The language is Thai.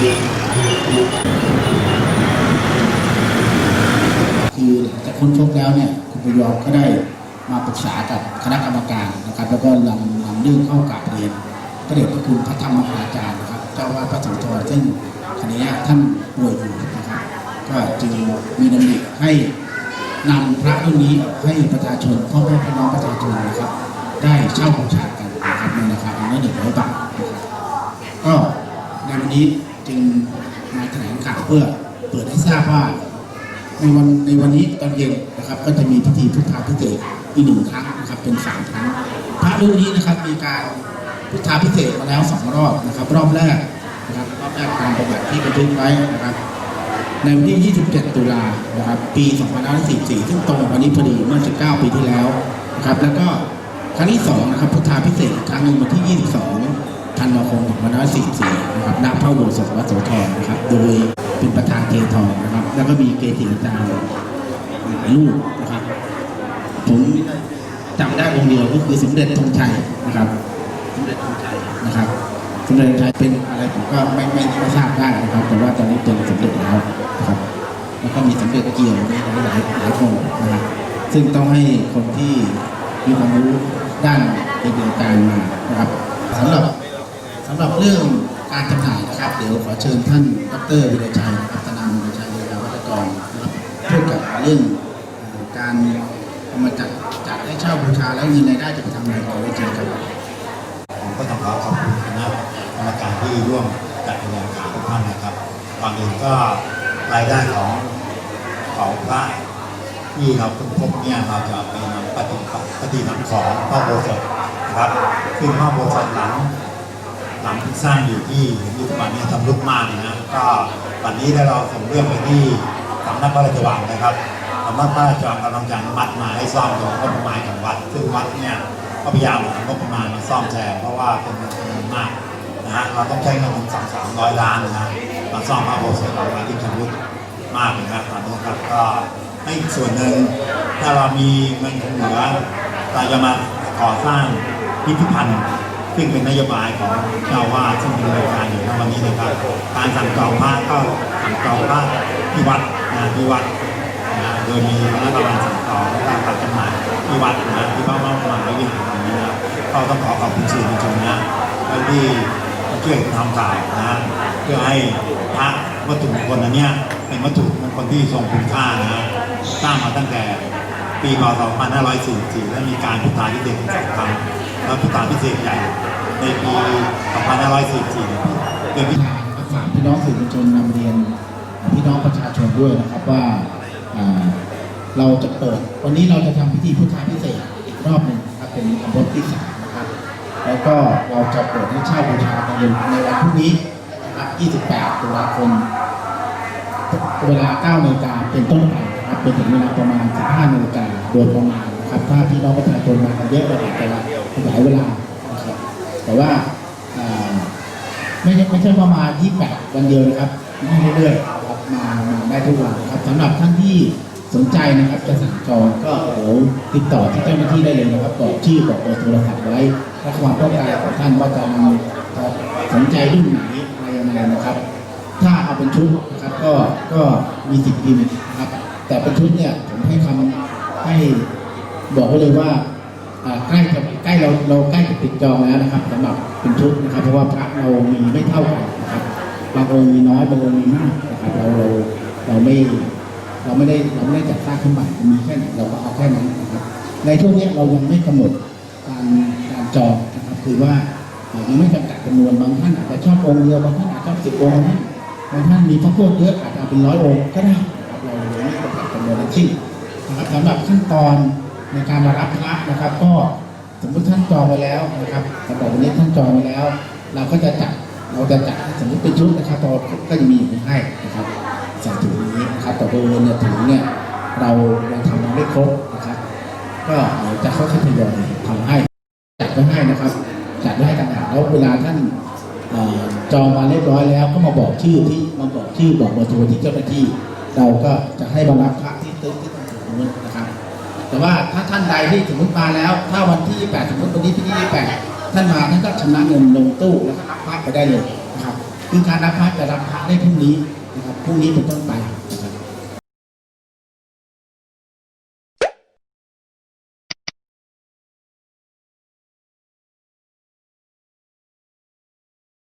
คือจากคุนชกแล้วเนี่ยคุณประยอมก็ได้มาปรึกษากับคณะกรรมการนะครับ แล้วก็นำนำเรื่องเข้ากราบเรียนพระเดชพระคุณพระธรรมมหาจารย์นะครับเจ้าวาดพระสังฆทซึ่งขณะนี้ท่านป่วยอยู่นะครับก็จึงมีดำริให้นำพระรุ่นนี้ให้ประชาชนพ่อแม่พี่น้องประชาชนนะครับ ได้เช่าของฉันกันนะครับในราคาเงินหนึ่งร้อยบาทนะครับก็ในวันนี้ จึงมาแถลงข่าวเพื่อเปิดให้ทราบว่าในวันในวันนี้ตอนเย็นนะครับ ก็จะมีพิธีพุทธาพิเศษอีกหนึ่งครั้งนะครับ เป็นสามครั้งพระรูปนี้นะครับมีการพุทธาพิเศษมาแล้วสองรอบนะครับ รอบแรกนะครับรอบแรกตามประวัติที่บันทึกไว้นะครับ ในวันที่ 27 ตุลานะครับ ปี2544 ซึ่งตรงกับวันนี้พอดีเมื่อ 19 ปีที่แล้วนะครับ แล้วก็ครั้งที่2นะครับพุทธาพิเศษกอีกครั้งหนึ่งวันที่ 22 ธันวาคม2544นะครับณพระโบสถวัดโสธรนะครับ โดยเป็นประธานเททองนะครับ แล้วก็มีเกจิอาจารย์หลายรูปนะครับผมจำได้องค์เดียวก็คือสมเด็จธงชัยนะครับ สมเด็จธงชัยนะครับ สมเด็จธงชัยเป็นอะไรผมก็ไม่ไม่ไม่ทราบได้นะครับ แต่ว่าตอนนี้เป็นสมเด็จแล้วนะครับ แล้วก็มีสมเด็จเกี่ยวมีหลายหลายคนนะครับซึ่งต้องให้คนที่มีความรู้ด้านเกี่ยวกับการมานะครับสำหรับ สำหรับเรื่องการจำหน่ายนะครับ เดี๋ยวขอเชิญท่านดรวิรชัยพัฒนามวิรชัยเวลาวัตกรนะครับพูดกับเรื่องการเอามาจัดจัดให้เช่าบูชาแล้วเงินรายได้จะไปทำอะไรต่อไว้เชิญครับผมก็ต้องขอขอบคุณคณะกรรมการที่ร่วมจัดแถลงข่าวทุกท่านนะครับก่อนอื่นก็รายได้ของของพระที่เราค้นพบเนี่ยเราจะไปนำปฏิบัติปฏินำของพระโบสถนะครับซึ่งพระโบสถหลัง หลังที่สร้างอยู่ที่เห็นอยู่ปัจจุบันเนี้ทำรุดมากเลยนะก็วันนี้ได้เราส่งเรื่องไปที่สำนักพระราชวังนะครับสำนักพระราชวังกำลังจะอนุมัติมาให้ซ่อมโดยงบประมาณของวัด ซึ่งวัดเนี่ยก็พยายามหางบประมาณมาซ่อมแซมเพราะว่าเป็นเงินจำนวนมากนะฮะเราต้องใช้เงินสองสามร้อยล้านนะฮะมาซ่อมพระโบสถ์เราไว้ที่ชำรุดมากเลยนะตอนนี้ครับก็ให้อีกส่วนหนึ่งถ้าเรามีเงินเหลือเราจะมาก่อสร้างพิพิธภัณฑ์ ซึ่งเป็นนโยบายของเจ้าวาดซึ่งเป็นรายการอยู่ในวันนี้นะครับ การสั่งจองพระก็สั่งจองพระที่วัดนะที่วัดนะโดยมีคณะกรรมการสั่งต่อและการตัดจำหน่ายที่วัดนะที่บ้านบ้านมาแล้ววิ่งตรงนี้นะก็ต้องขอขอบคุณสื่อมวลชนนะที่ช่วยทำข่าวนะเพื่อให้พระวัตถุมงคลอันเนี้ยเป็นวัตถุมงคลที่ทรงคุณค่านะสร้างมาตั้งแต่ ปีพศ2544 และมีการพุทธาพิเศษสองครั้งแล้วพุทธาพิเศษใหญ่ในปี2544เดือนพิฝากพี่น้องสื่อมวลชนนำเรียนพี่น้องประชาชนด้วยนะครับว่าเราจะเปิดวันนี้เราจะทำพิธีพุทธาพิเศษอีกรอบหนึ่งครับเป็นขบวนที่สามนะครับ แล้วก็เราจะเปิดให้เช่าบูชากันในวันพรุ่งนี้นะครับ 28 ตุลาคมเวลา9นาฬิกาเป็นต้นไปับเป็นถึงเวลาประมาณ15นาฬิกาโดยประมาณนะครับถ้าพี่น้องประชาชนมาเยอะเราอาจจะขยายเวลานะครับแต่ว่าไม่ใช่ไม่ใช่ว่ามา28วันเดียวนะครับมาเรื่อยๆครับมามาได้ทุกวันครับสำหรับท่านที่สนใจนะครับจะสั่งจองก็เดี๋ยวติดต่อที่เจ้าหน้าที่ได้เลยนะครับบอกชื่อบอกเบอร์โทรศัพท์ไว้และความต้องการของท่านว่าจะนำสนใจรุ่นไหนอะไรยังไงนะครับ ถ้าเอาเป็นชุดนะครับก็ก็มีสิทธิ์พิมพ์นะครับ แต่เป็นชุดเนี่ยผมให้คำให้บอกไว้เลยว่าใกล้จะใกล้เราเราใกล้จะติดจองแล้วนะครับสำหรับเป็นชุดนะครับ เพราะว่าพระเรามีไม่เท่ากันนะครับบางองค์มีน้อยบางองค์มีมากนะครับเราเราเราไม่เราไม่ได้เราไม่ได้จัดสร้างขึ้นใหม่มีแค่ไหนเราก็เอาแค่นั้นนะครับ ในช่วงนี้เรายังไม่กำหนดการการจองนะครับ คือว่ายังไม่จำกัดจำนวนบางท่านอาจจะชอบองค์เดียวบางท่านอาจจะชอบสิบองค์บางท่านมีพระโคตรเยอะอาจจะเอาเป็นร้อยองค์ก็ได้ จำกัดจำนวนทั้งสิ้นะครับสำหรับขั้นตอนในการมารับพระนะครับ ก็สมมติท่านจองไว้แล้วนะครับสำหรับวันนี้ท่านจองไว้แล้ว เราก็จะจัดเราจะจัดสมมติเป็นชุดนะครับตอก็จะมีอยู่ให้นะครับใส่ถุงนี้นะครับแต่บริเวณเนี่ยถุงเนี่ยเรายังทำมาไม่ครบนะครับ ก็เดี๋ยวจะค่อยๆทยอยทำให้จัดไว้ให้นะครับจัดไว้ให้ต่างหากแล้วเวลาท่านจองมาเรียบร้อยแล้วก็มาบอกชื่อที่มาบอกชื่อบอกเบอร์โทรที่เจ้าหน้าที่ เราก็จะให้มารับพระที่ตึกที่ตรงนู้นนะครับ แต่ว่าถ้าท่านใดที่สมมติมาแล้ว ถ้าวันที่ 28 สมมติวันนี้ที่28ท่านมาท่านก็ชำระเงินลงตู้แล้วก็รับพระไปได้เลยนะครับคือการรับพระจะรับพระได้พรุ่งนี้นะครับพรุ่งนี้เป็นต้นไป